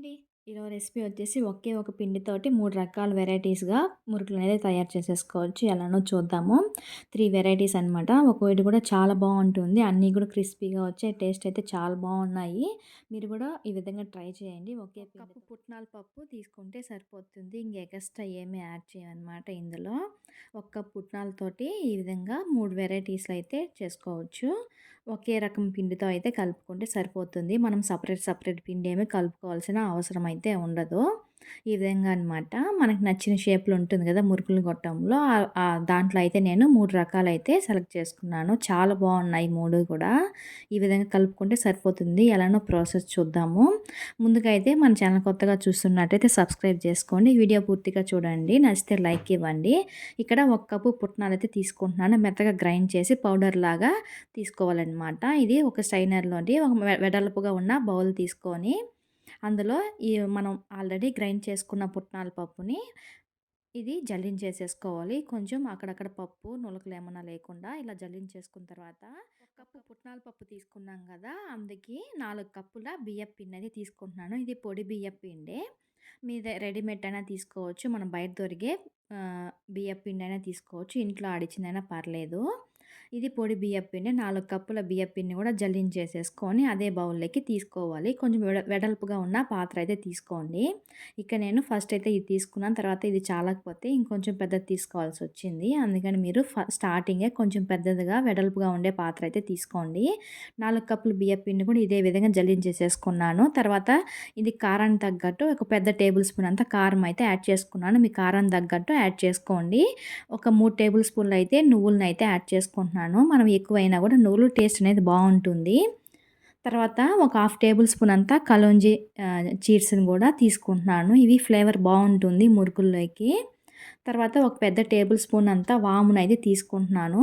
అండి. ఈరోజు రెసిపీ వచ్చేసి ఒకే ఒక పిండితోటి 3 రకాల వెరైటీస్‌గా మురుకులనేది తయారు చేసేసుకోవచ్చు. ఎలానో చూద్దాము. 3 వెరైటీస్ అనమాట. ఒక్కోటి కూడా చాలా బావుంటుంది. అన్నీ కూడా క్రిస్పీగా వచ్చాయి. టేస్ట్ అయితే చాలా బావున్నాయి. మీరు కూడా ఈ విధంగా ట్రై చేయండి. ఒకే కప్పు పుట్నాల పప్పు తీసుకుంటే సరిపోతుంది. ఇంక ఎగస్ట్రా ఏమీ యాడ్ చేయమనమాట ఇందులో. ఒక కప్పు పుట్నాలతోటి ఈ విధంగా 3 వెరైటీస్‌లో అయితే చేసుకోవచ్చు. ఒకే రకం పిండితో అయితే కలుపుకుంటే సరిపోతుంది. మనం సపరేట్ సపరేట్ పిండి ఏమి కలుపుకోవాల్సిన అవసరం అయితే ఉండదు. ఈ విధంగా అనమాట. మనకు నచ్చిన షేప్లు ఉంటుంది కదా! మురుకులు గొట్టంలో దాంట్లో అయితే నేను 3 రకాలైతే సెలెక్ట్ చేసుకున్నాను. చాలా బాగున్నాయి మూడు కూడా. ఈ విధంగా కలుపుకుంటే సరిపోతుంది. ఎలానో ప్రాసెస్ చూద్దాము. ముందుగా అయితే మన ఛానల్ కొత్తగా చూస్తున్నట్టయితే సబ్స్క్రైబ్ చేసుకోండి. వీడియో పూర్తిగా చూడండి. నచ్చితే లైక్ ఇవ్వండి. ఇక్కడ ఒక కప్పు పుట్నాలైతే తీసుకుంటున్నాను. మెత్తగా గ్రైండ్ చేసి పౌడర్ లాగా తీసుకోవాలన్నమాట ఇది ఒక స్టైనర్లోని ఒక వెడల్పుగా ఉన్న బౌల్ తీసుకొని అందులో ఈ మనం ఆల్రెడీ గ్రైండ్ చేసుకున్న పుట్నాల పప్పుని ఇది జల్లించేసేసుకోవాలి. కొంచెం అక్కడక్కడ పప్పు నులకలు ఏమన్నా లేకుండా ఇలా జల్లించేసుకున్న తర్వాత కప్పు పుట్నాల పప్పు తీసుకున్నాం కదా! అందుకే నాలుగు కప్పుల బియ్యం పిండి అది తీసుకుంటున్నాను. ఇది పొడి బియ్యపు పిండి మీదే రెడీమేడ్ అయినా తీసుకోవచ్చు. మనం బయట దొరికే ఆహ్, బియ్యపు పిండి అయినా తీసుకోవచ్చు. ఇంట్లో ఆడిచ్చిందైనా పర్లేదు. ఇది పొడి బియ్య పిండి నాలుగు కప్పుల బియ్యపు పిండిని కూడా జల్లించేసేసుకొని అదే బౌల్‌లోకి తీసుకోవాలి. కొంచెం వెడ వెడల్పుగా ఉన్న పాత్ర అయితే తీసుకోండి. ఇక నేను ఫస్ట్ అయితే ఇది తీసుకున్నాను. తర్వాత ఇది చాలకపోతే ఇంకొంచెం పెద్దది తీసుకోవాల్సి వచ్చింది అందుకని మీరు ఫ స్టార్టింగే కొంచెం పెద్దదిగా వెడల్పుగా ఉండే పాత్ర అయితే తీసుకోండి. నాలుగు కప్పుల బియ్యపు కూడా ఇదే విధంగా జల్లించేసేసుకున్నాను. తర్వాత ఇది కారానికి తగ్గట్టు ఒక పెద్ద టేబుల్ స్పూన్ అంతా కారం అయితే యాడ్ చేసుకున్నాను. మీ కారానికి తగ్గట్టు యాడ్ చేసుకోండి. ఒక మూడు టేబుల్ స్పూన్లు అయితే నువ్వులను అయితే యాడ్ చేసుకుంటున్నాను. మనం ఎక్కువైనా కూడా నూలు టేస్ట్ అనేది బాగుంటుంది తర్వాత ఒక హాఫ్ టేబుల్ స్పూన్ అంతా కలోంజి చీట్స్ని కూడా తీసుకుంటున్నాను. ఇవి ఫ్లేవర్ బాగుంటుంది మురుకుల్లోకి. తర్వాత ఒక పెద్ద టేబుల్ స్పూన్ అంతా వామునైతే తీసుకుంటున్నాను.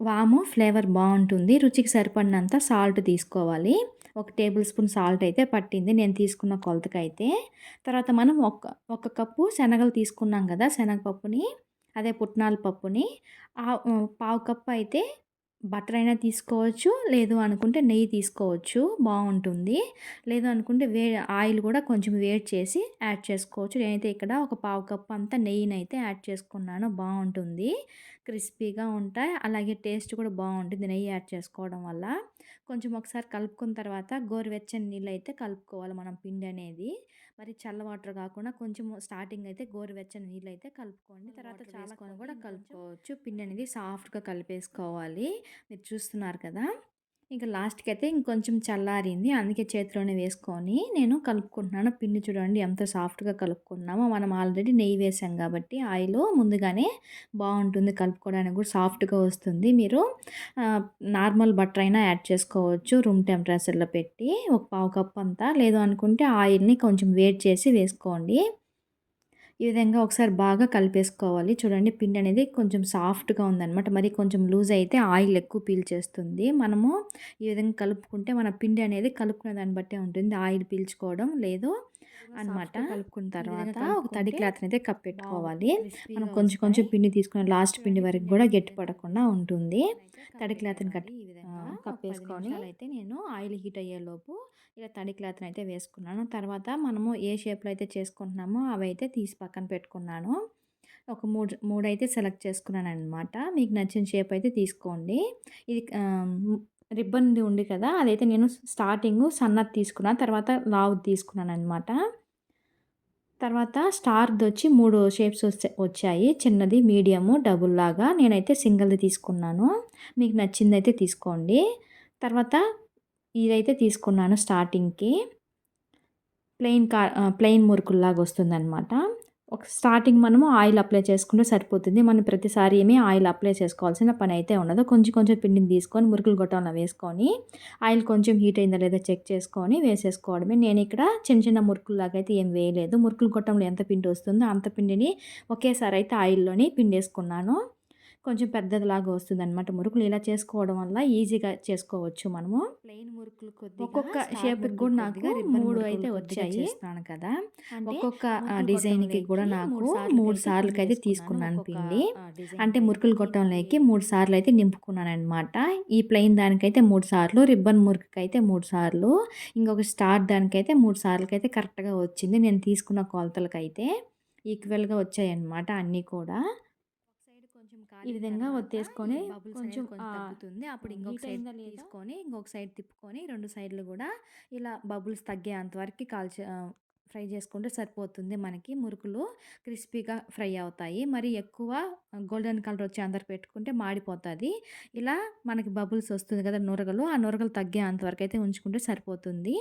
వాము ఫ్లేవర్ బాగుంటుంది రుచికి సరిపడినంత సాల్ట్ తీసుకోవాలి. ఒక టేబుల్ స్పూన్ సాల్ట్ అయితే పట్టింది నేను తీసుకున్న కొలతకైతే. తర్వాత మనం ఒక ఒక కప్పు శనగలు తీసుకున్నాం కదా! శనగపప్పుని అదే పుట్నాల పప్పుని పావు కప్పు అయితే బటర్ అయినా తీసుకోవచ్చు. లేదు అనుకుంటే నెయ్యి తీసుకోవచ్చు. బాగుంటుంది లేదు అనుకుంటే వే ఆయిల్ కూడా కొంచెం వేడి చేసి యాడ్ చేసుకోవచ్చు. నేనైతే ఇక్కడ ఒక పావు కప్పు అంతా నెయ్యినైతే యాడ్ చేసుకున్నాను. బాగుంటుంది క్రిస్పీగా ఉంటాయి. అలాగే టేస్ట్ కూడా బాగుంటుంది నెయ్యి యాడ్ చేసుకోవడం వల్ల. కొంచెం ఒకసారి కలుపుకున్న తర్వాత గోరువెచ్చని నీళ్ళు అయితే కలుపుకోవాలి మనం పిండి అనేది. మరి చల్ల వాటర్ కాకుండా కొంచెం స్టార్టింగ్ అయితే గోరువెచ్చని నీళ్ళైతే కలుపుకోండి. తర్వాత చాలా కూడా కలుపుకోవచ్చు. పిండి అనేది సాఫ్ట్‌గా కలిపేసుకోవాలి. మీరు చూస్తున్నారు కదా! ఇంకా లాస్ట్‌కి అయితే ఇంకొంచెం చల్లారింది. అందుకే చేతిలోనే వేసుకొని నేను కలుపుకుంటున్నాను. పిండి చూడండి ఎంత సాఫ్ట్‌గా కలుపుకున్నామో. మనం ఆల్రెడీ నెయ్యి వేసాం కాబట్టి ఆయిల్ ముందుగానే బాగుంటుంది కలుపుకోవడానికి కూడా సాఫ్ట్‌గా వస్తుంది. మీరు నార్మల్ బటర్ అయినా యాడ్ చేసుకోవచ్చు. రూమ్ టెంపరేచర్‌లో పెట్టి ఒక పావు కప్పు అంతా. లేదు అనుకుంటే ఆయిల్‌ని కొంచెం వేడి చేసి వేసుకోండి. ఈ విధంగా ఒకసారి బాగా కలిపేసుకోవాలి. చూడండి పిండి అనేది కొంచెం సాఫ్ట్‌గా ఉందనమాట. మరి కొంచెం లూజ్ అయితే ఆయిల్ ఎక్కువ పీల్చేస్తుంది. మనము ఈ విధంగా కలుపుకుంటే మన పిండి అనేది కలుపుకునే దాన్ని బట్టే ఉంటుంది. ఆయిల్ పీల్చుకోవడం లేదు అనమాట. కలుపుకున్న తర్వాత ఒక తడి క్లాత్‌ని అయితే కప్పెట్టుకోవాలి. మనం కొంచెం కొంచెం పిండి తీసుకుని లాస్ట్ పిండి వరకు కూడా గట్టి పడకుండా ఉంటుంది. తడి క్లాత్‌ని కట్టి ఆహ్, కప్పేసుకొని అయితే నేను ఆయిల్ హీట్ అయ్యేలోపు ఇలా తడి క్లాత్‌ని అయితే వేసుకున్నాను. తర్వాత మనము ఏ షేప్‌లో అయితే చేసుకుంటున్నామో అవైతే తీసి పక్కన పెట్టుకున్నాను. ఒక మూడు మూడైతే సెలెక్ట్ చేసుకున్నాననమాట. మీకు నచ్చిన షేప్ అయితే తీసుకోండి. ఇది రిబ్బన్‌ది ఉంది కదా! అదైతే నేను స్టార్టింగు సన్నది తీసుకున్నా. తర్వాత లావుది తీసుకున్నాననమాట. తర్వాత స్టార్ది వచ్చి మూడు షేప్స్ వచ్చాయి. చిన్నది, మీడియము, డబుల్ లాగా. నేనైతే సింగిల్‌ది తీసుకున్నాను. మీకు నచ్చిందైతే తీసుకోండి. తర్వాత ఇదైతే తీసుకున్నాను స్టార్టింగ్‌కి. ప్లెయిన్ కా ప్లెయిన్ మురుకుల్లాగా వస్తుందనమాట. ఒక స్టార్టింగ్ మనము ఆయిల్ అప్లై చేసుకుంటే సరిపోతుంది. మనం ప్రతిసారి ఏమి ఆయిల్ అప్లై చేసుకోవాల్సిన పని అయితే ఉండదు. కొంచెం కొంచెం పిండిని తీసుకొని మురుకులు గొట్టంలో వేసుకొని ఆయిల్ కొంచెం హీట్ అయిందా లేదా చెక్ చేసుకొని వేసేసుకోవడమే. నేను ఇక్కడ చిన్న చిన్న మురుకుల్లాగా అయితే ఏం వేయలేదు. మురుకులు గొట్టంలో ఎంత పిండి వస్తుందో అంత పిండిని ఒకేసారి అయితే ఆయిల్‌లోని పిండేసుకున్నాను. కొంచెం పెద్దదిలాగా వస్తుందనమాట మురుకులు ఇలా చేసుకోవడం వల్ల ఈజీగా చేసుకోవచ్చు మనము. ప్లెయిన్ మురుకులు ఒక్కొక్క షేప్కి కూడా నాకు మూడు అయితే వచ్చాయి. చేస్తున్నాను కదా. ఒక్కొక్క డిజైన్కి కూడా నాకు మూడు సార్లకి అయితే తీసుకున్నాను. పిండి. అంటే మురుకులు గొట్టంలోకి మూడు సార్లు అయితే నింపుకున్నాను అనమాట ఈ ప్లెయిన్ దానికైతే మూడు సార్లు రిబ్బన్ మురుకుకి అయితే మూడు సార్లు ఇంకొక స్టార్ దానికైతే మూడు సార్లకి అయితే కరెక్ట్గా వచ్చింది. నేను తీసుకున్న కొలతలకైతే ఈక్వల్గా వచ్చాయి అన్నమాట అన్నీ కూడా. ఈ విధంగా ఒత్తేసుకొని కొంచెం తగ్గుతుంది. అప్పుడు ఇంకొక సైడ్ తీసుకొని ఇంకొక సైడ్ తిప్పుకొని రెండు సైడ్లు కూడా ఇలా బబుల్స్ తగ్గేంత వరకు కాల్చి ఫ్రై చేసుకుంటే సరిపోతుంది మనకి. మురుకులు క్రిస్పీగా ఫ్రై అవుతాయి. మరి ఎక్కువ గోల్డెన్ కలర్ వచ్చి అందరు పెట్టుకుంటే మాడిపోతుంది. ఇలా మనకి బబుల్స్ వస్తుంది కదా నూరగలు ఆ నూరగలు తగ్గేంత వరకు అయితే ఉంచుకుంటే సరిపోతుంది.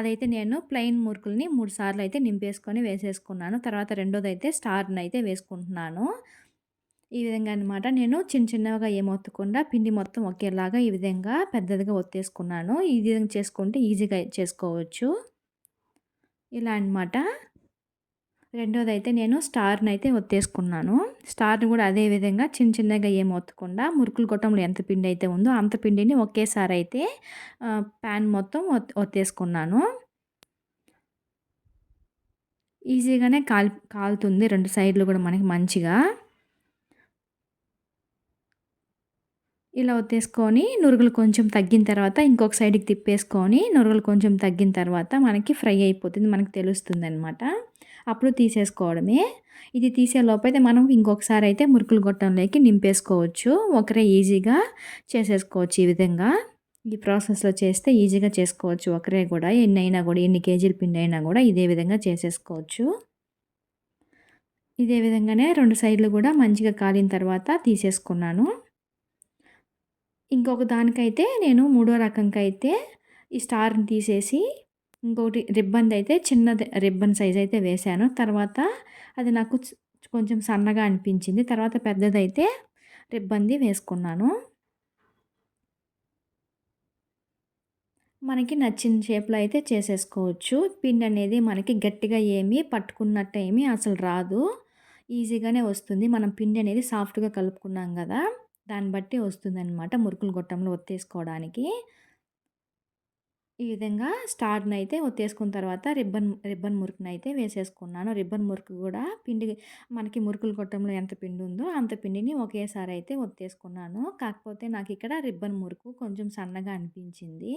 అదైతే నేను ప్లెయిన్ మురుకుల్ని మూడు సార్లు అయితే నింపేసుకొని వేసేసుకున్నాను. తర్వాత రెండోది అయితే స్టార్ని అయితే వేసుకుంటున్నాను. ఈ విధంగా అనమాట నేను చిన్న చిన్నగా ఏమొత్తకుండా పిండి మొత్తం ఒకేలాగా ఈ విధంగా పెద్దదిగా ఒత్తేసుకున్నాను. ఈ విధంగా చేసుకుంటే ఈజీగా చేసుకోవచ్చు. ఇలా అనమాట రెండోది అయితే నేను స్టార్ని అయితే ఒత్తేసుకున్నాను. స్టార్ని కూడా అదే విధంగా చిన్న చిన్నగా ఏం ఒత్తకుండా మురుకులు గొట్టంలో ఎంత పిండి అయితే ఉందో అంత పిండిని ఒకేసారి అయితే ప్యాన్ మొత్తం ఒత్తేసుకున్నాను. ఈజీగానే కాల్ కాలుతుంది రెండు సైడ్లు కూడా మనకి మంచిగా. ఇలా ఒత్తేసుకొని నురుగులు కొంచెం తగ్గిన తర్వాత ఇంకొక సైడ్కి తిప్పేసుకొని నురుగులు కొంచెం తగ్గిన తర్వాత మనకి ఫ్రై అయిపోతుంది మనకి తెలుస్తుంది అనమాట అప్పుడు తీసేసుకోవడమే. ఇది తీసే లోపైతే మనం ఇంకొకసారి అయితే మురుకులు గొట్టంలోకి నింపేసుకోవచ్చు. ఒకరే ఈజీగా చేసేసుకోవచ్చు ఈ విధంగా. ఈ ప్రాసెస్లో చేస్తే ఈజీగా చేసుకోవచ్చు. ఒకరే కూడా ఎన్ని అయినా కూడా ఎన్ని కేజీల పిండి అయినా కూడా ఇదే విధంగా చేసేసుకోవచ్చు. ఇదే విధంగానే రెండు సైడ్లు కూడా మంచిగా కాలిన తర్వాత తీసేసుకున్నాను. ఇంకొక దానికైతే నేను మూడో రకంకైతే ఈ స్టార్ని తీసేసి ఇంకొకటి రిబ్బన్ అయితే చిన్నది రిబ్బన్ సైజ్ అయితే వేశాను తర్వాత అది నాకు కొంచెం సన్నగా అనిపించింది. తర్వాత పెద్దదైతే రిబ్బంది వేసుకున్నాను. మనకి నచ్చిన షేప్లో అయితే చేసేసుకోవచ్చు. పిండి అనేది మనకి గట్టిగా ఏమీ పట్టుకున్నట్టు ఏమీ అసలు రాదు. ఈజీగానే వస్తుంది. మనం పిండి అనేది సాఫ్ట్గా కలుపుకున్నాం కదా! దాన్ని బట్టి వస్తుందన్నమాట మురుకులు గొట్టంలో ఒత్తేసుకోవడానికి. ఈ విధంగా స్టార్ట్ని అయితే ఒత్తేసుకున్న తర్వాత రిబ్బన్ రిబ్బన్ మురుకుని అయితే వేసేసుకున్నాను. రిబ్బన్ మురుకు కూడా పిండి మనకి మురుకులు కొట్టంలో ఎంత పిండి ఉందో అంత పిండిని ఒకేసారి అయితే ఒత్తేసుకున్నాను. కాకపోతే నాకు ఇక్కడ రిబ్బన్ మురుకు కొంచెం సన్నగా అనిపించింది.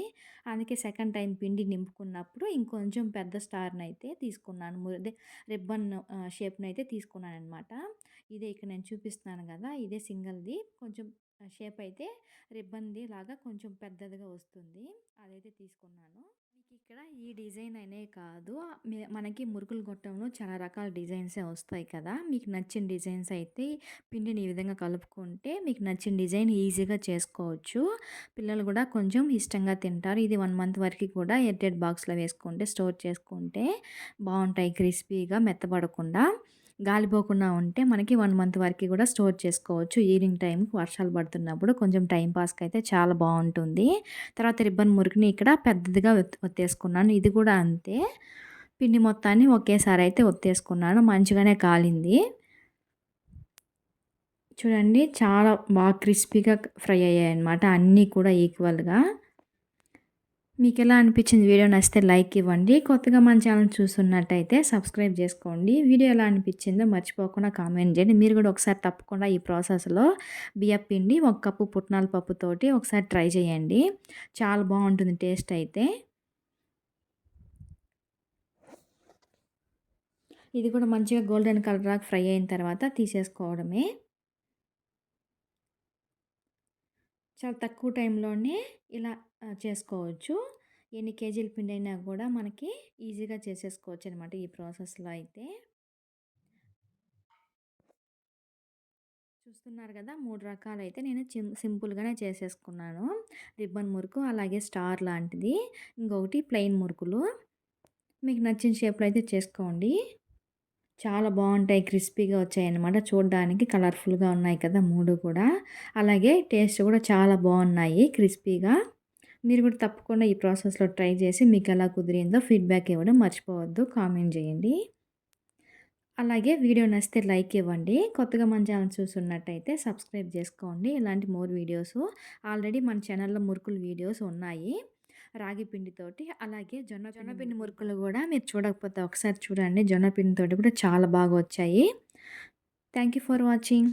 అందుకే సెకండ్ టైం పిండి నింపుకున్నప్పుడు ఇంకొంచెం పెద్ద స్టార్ని అయితే తీసుకున్నాను. అదే రిబ్బన్ షేప్ని అయితే తీసుకున్నాను అనమాట ఇదే ఇక్కడ నేను చూపిస్తున్నాను కదా ఇదే సింగిల్ది. కొంచెం షేప్ అయితే రిబ్బన్ది లాగా కొంచెం పెద్దదిగా వస్తుంది. అదైతే తీసుకున్నాను. మీకు ఇక్కడ ఈ డిజైన్ అనే కాదు. మనకి మురుకులు గొట్టంలో చాలా రకాల డిజైన్సే వస్తాయి కదా! మీకు నచ్చిన డిజైన్స్ అయితే పిండిని ఈ విధంగా కలుపుకుంటే మీకు నచ్చిన డిజైన్ ఈజీగా చేసుకోవచ్చు. పిల్లలు కూడా కొంచెం ఇష్టంగా తింటారు. ఇది వన్ మంత్ వరకు కూడా ఎయిర్టెడ్ బాక్స్లో వేసుకుంటే స్టోర్ చేసుకుంటే బాగుంటాయి క్రిస్పీగా మెత్తపడకుండా గాలిపోకుండా ఉంటే మనకి వన్ మంత్ వరకు కూడా స్టోర్ చేసుకోవచ్చు. ఈవినింగ్ టైంకి వర్షాలు పడుతున్నప్పుడు కొంచెం టైం పాస్కి అయితే చాలా బాగుంటుంది. తర్వాత రిబ్బన్ మురికిని ఇక్కడ పెద్దదిగా ఒత్తేసుకున్నాను. ఇది కూడా అంతే. పిండి మొత్తాన్ని ఒకేసారి అయితే ఒత్తేసుకున్నాను. మంచిగానే కాలింది. చూడండి చాలా బాగా క్రిస్పీగా ఫ్రై అయ్యాయి అనమాట అన్నీ కూడా ఈక్వల్గా. మీకు ఎలా అనిపించింది వీడియో నచ్చితే లైక్ ఇవ్వండి. కొత్తగా మన ఛానల్ చూస్తున్నట్టయితే సబ్స్క్రైబ్ చేసుకోండి. వీడియో ఎలా అనిపించిందో మర్చిపోకుండా కామెంట్ చేయండి. మీరు కూడా ఒకసారి తప్పకుండా ఈ ప్రాసెస్లో బియ్య పిండి ఒక కప్పు పుట్నాల పప్పుతోటి ఒకసారి ట్రై చేయండి. చాలా బాగుంటుంది టేస్ట్ అయితే. ఇది కూడా మంచిగా గోల్డెన్ కలర్ ఫ్రై అయిన తర్వాత తీసేసుకోవడమే. చాలా తక్కువ టైంలోనే ఇలా చేసుకోవచ్చు. ఎన్ని కేజీల పిండి అయినా కూడా మనకి ఈజీగా చేసేసుకోవచ్చు అనమాట ఈ ప్రాసెస్లో అయితే. చూస్తున్నారు కదా! మూడు రకాలు అయితే నేను సింపుల్గానే చేసేసుకున్నాను. రిబ్బన్ మురుకు అలాగే స్టార్ లాంటిది. ఇంకొకటి ప్లెయిన్ మురుకులు. మీకు నచ్చిన షేప్లో అయితే చేసుకోండి. చాలా బాగుంటాయి క్రిస్పీగా వచ్చాయన్నమాట. చూడడానికి కలర్ఫుల్గా ఉన్నాయి కదా మూడు కూడా. అలాగే టేస్ట్ కూడా చాలా బాగున్నాయి క్రిస్పీగా. మీరు కూడా తప్పకుండా ఈ ప్రాసెస్లో ట్రై చేసి మీకు ఎలా కుదిరిందో ఫీడ్బ్యాక్ ఇవ్వడం మర్చిపోవద్దు కామెంట్ చేయండి. అలాగే వీడియో నచ్చితే లైక్ ఇవ్వండి. కొత్తగా మన ఛానల్ చూస్తున్నట్టయితే సబ్స్క్రైబ్ చేసుకోండి. ఇలాంటి మోర్ వీడియోస్. ఆల్రెడీ మన ఛానల్లో మురుకులు వీడియోస్ ఉన్నాయి. రాగి పిండితోటి అలాగే జొన్న జొన్న పిండి మురుకులు కూడా మీరు చూడకపోతే ఒకసారి చూడండి. జొన్న పిండితోటి కూడా చాలా బాగా వచ్చాయి. Thank you for watching